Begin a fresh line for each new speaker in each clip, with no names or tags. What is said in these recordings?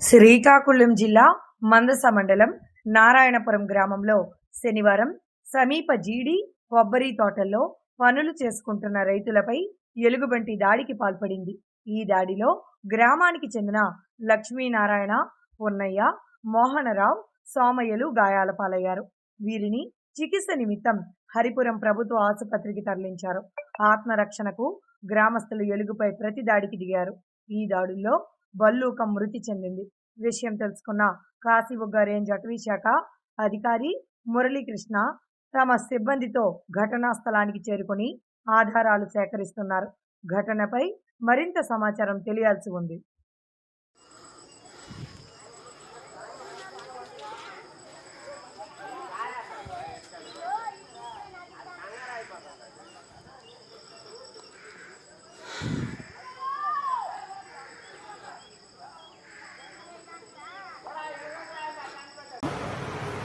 శ్రీకాకుళం జిల్లా మందస మండలం నారాయణపురం గ్రామంలో శనివారం సమీప జీడి కొబ్బరి తోటల్లో పనులు చేసుకుంటున్న రైతులపై ఎలుగుబంటి దాడికి పాల్పడింది. ఈ దాడిలో గ్రామానికి చెందిన లక్ష్మీనారాయణ పొన్నయ్య మోహనరావు సోమయ్యలు గాయాల పాలయ్యారు. వీరిని చికిత్స నిమిత్తం హరిపురం ప్రభుత్వ ఆసుపత్రికి తరలించారు. ఆత్మరక్షణకు గ్రామస్తులు ఎలుగుపై ప్రతి దాడికి దిగారు. ఈ దాడుల్లో బల్లూక మృతి చెందింది. విషయం తెలుసుకున్న కాశీబుగ్గ రేంజ్ అటవీ శాఖ అధికారి మురళీకృష్ణ తమ సిబ్బందితో ఘటనా స్థలానికి చేరుకుని ఆధారాలు సేకరిస్తున్నారు. ఘటనపై మరింత సమాచారం తెలియాల్సి ఉంది.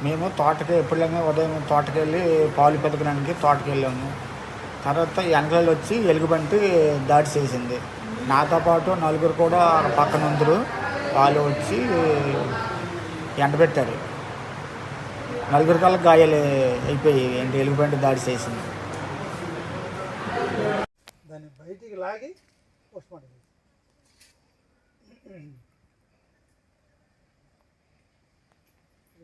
మేము తోటకి ఎప్పుడులాగా ఉదయం తోటకి వెళ్ళి పాలు పెతకడానికి తోటకి వెళ్ళాము తర్వాత వెనకాల వచ్చి ఎలుగుబంటి దాడి చేసింది. నాతో పాటు నలుగురు కూడా పక్కన ఉందరు. వాళ్ళు వచ్చి ఎండబెట్టారు. నలుగురు కల్లా గాయాలు అయిపోయి ఏంటి ఎలుగుబంటి దాడి చేసింది.
దాన్ని బయటికి లాగి పోస్ట్ మార్టం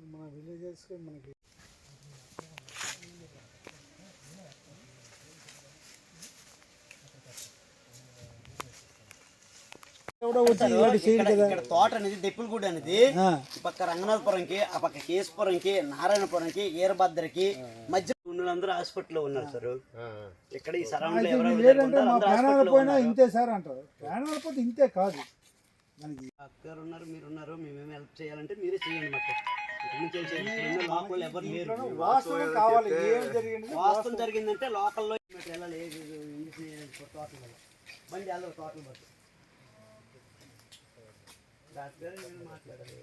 మన విలేజెస్కి మనకి
ఇక్కడ తోట అనేది దెప్పులగూడ అనేది
ఆ,
ఈ పక్క రంగనాథపురంకి ఆ పక్క కేశపురంకి నారాయణపురంకి ఈరభద్రకి మధ్య ఉన్నోళ్ళందరూ హాస్పిటల్లో ఉన్నారు సార్. ఇక్కడ ఈ సరౌండ్
ఏంటంటే మా ప్రాణాలు పోయినా ఇంతే సార్ అంటారు. ప్రాణాలు పోతే ఇంతే కాదు. మనకి
అక్కరు ఉన్నారు మీరు ఉన్నారు మేమేమి హెల్ప్ చేయాలంటే మీరే చేయండి మాకు. ఇక్కడ ఉన్న లోకల్ ఎవరు లేరు.
వాస్తవం కావాలి. ఏం జరిగింది?
వాస్తవం జరిగిందంటే లోకల్లో వెళ్ళాలి ఏ తోటలు బండి వెళ్ళదు తోటలు బట్టి డాక్టర్ గారు నేను మాట్లాడాలి